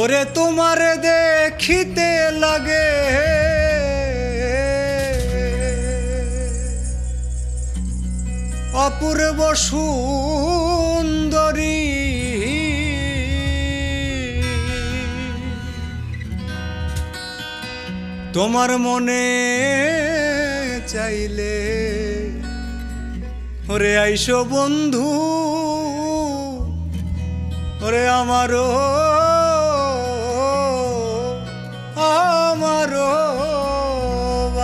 ওরে তোমার দেখিতে লাগে। অপূর্ব সুন্দরী। তোমার মনে চাইলে ওরে আইসো বন্ধু ওরে আমারও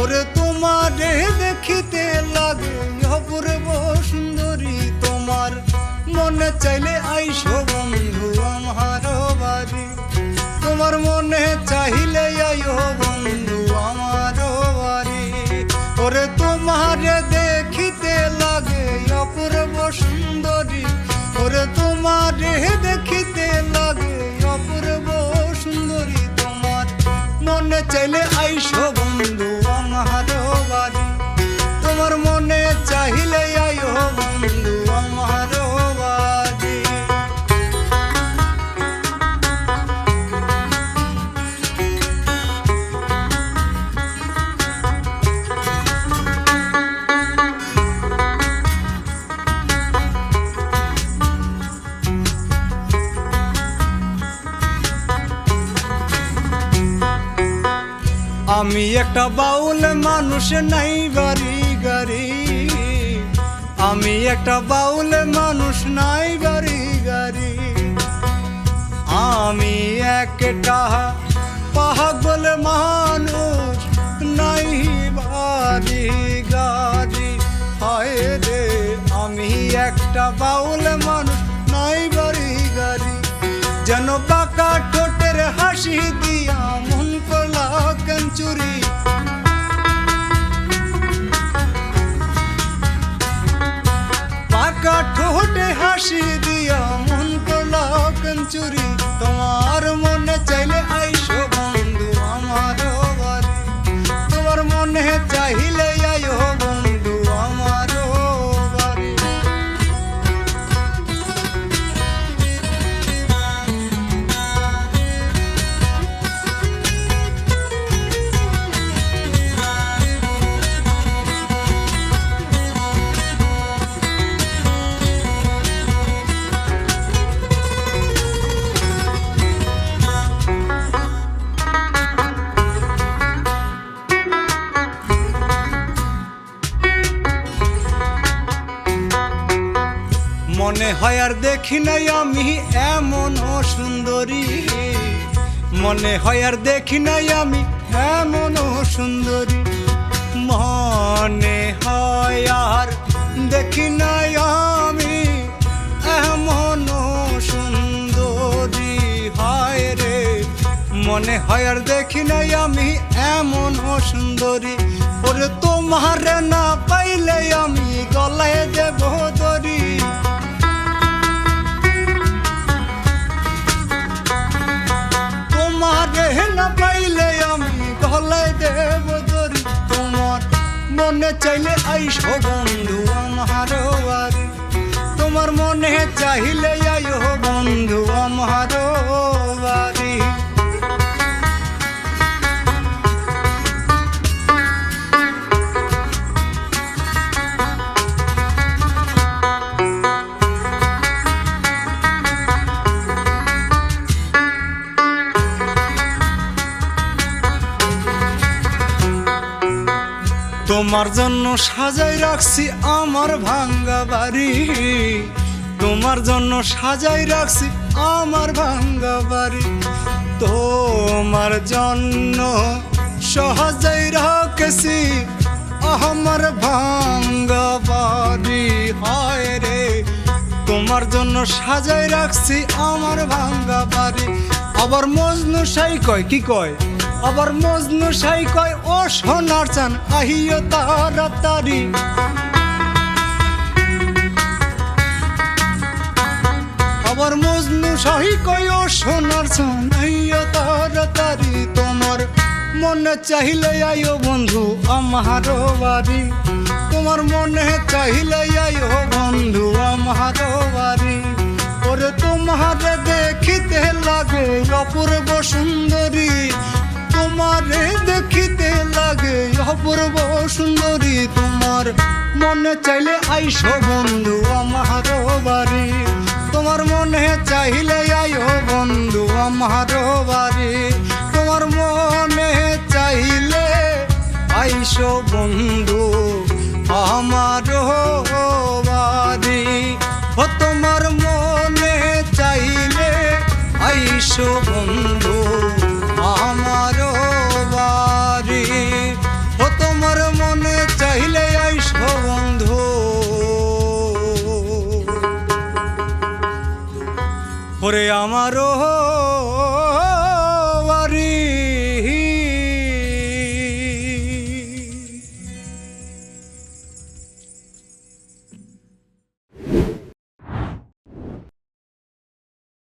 ওরে তোমার দেখিতে লাগে অপূর্ব সুন্দরী তোমার। মনে চাইলে আইসো আমি একটা বাউল মানুষ, নাই বাড়ি গাড়ি। আমি একটা বাউল মানুষ, নাই বাড়ি গাড়ি। আমি একটা পাগল মানুষ, নাই বাড়ি, গাড়ি। হায় রে, আমি একটা বাউল মানুষ, নাই বাড়ি, গাড়ি। যেন বাঁকা ঠোঁটের হাসি দিয়া মন করলা কঞ্চুরি। বাঁকা ঠোঁটে হাসি দিয়া মন করলা কঞ্চুরি। তোমার মনে হয় আর দেখি নাই আমি এমন সুন্দরী। মনে হয় আর দেখি নাই আমি এমন সুন্দরী। মনে হয় আর দেখি নাই আমি এমন সুন্দরী। হায় রে, মনে হয় আর দেখি নাই আমি এমন সুন্দরী। ওরে তোমার না পাইলে আমি গলায় দেব দরি চাইলে আইসো বন্ধু আমার তোমার মনে চাইলে আইও বন্ধু আমার তোমার জন্য সাজাই রাখছি আমার ভাঙ্গা বাড়ি। তোমার জন্য সাজাই রাখছি আমার ভাঙ্গা বাড়ি। তোমার জন্য সহজাই রাখছি আমার ভাঙ্গা বাড়ি। হায় রে, তোমার জন্য সাজাই রাখছি আমার ভাঙ্গা বাড়ি। আবার মজনু সাই কয়, কি কয়? আবার মজনু সাই কয়, ও সোনার চান, আহিও তাড়াতাড়ি। আবার মজনু সাহি কয়, ও সোনার চান, আহিও তাড়াতাড়ি। তোমার মনে চাহিলে আইও বন্ধু আমার বাড়ি। তোমার মনে চাহিলে আইও বন্ধু আমার বাড়ি। ওরে তোমার দেখিতে লাগে অপূর্ব সুন্দরী। তোমারে দেখিতে লাগে, অপূর্ব সুন্দরী তোমার। মনে চাইলে আইসো বন্ধু আমার বাড়ি। তোমার মনে চাইলে আইও বন্ধু আমার বাড়ি। তোমার মনে চাইলে আইসো বন্ধু আমার বাড়ি। ও তোমার মনে চাইলে আইসো বন্ধু ওরে আমারও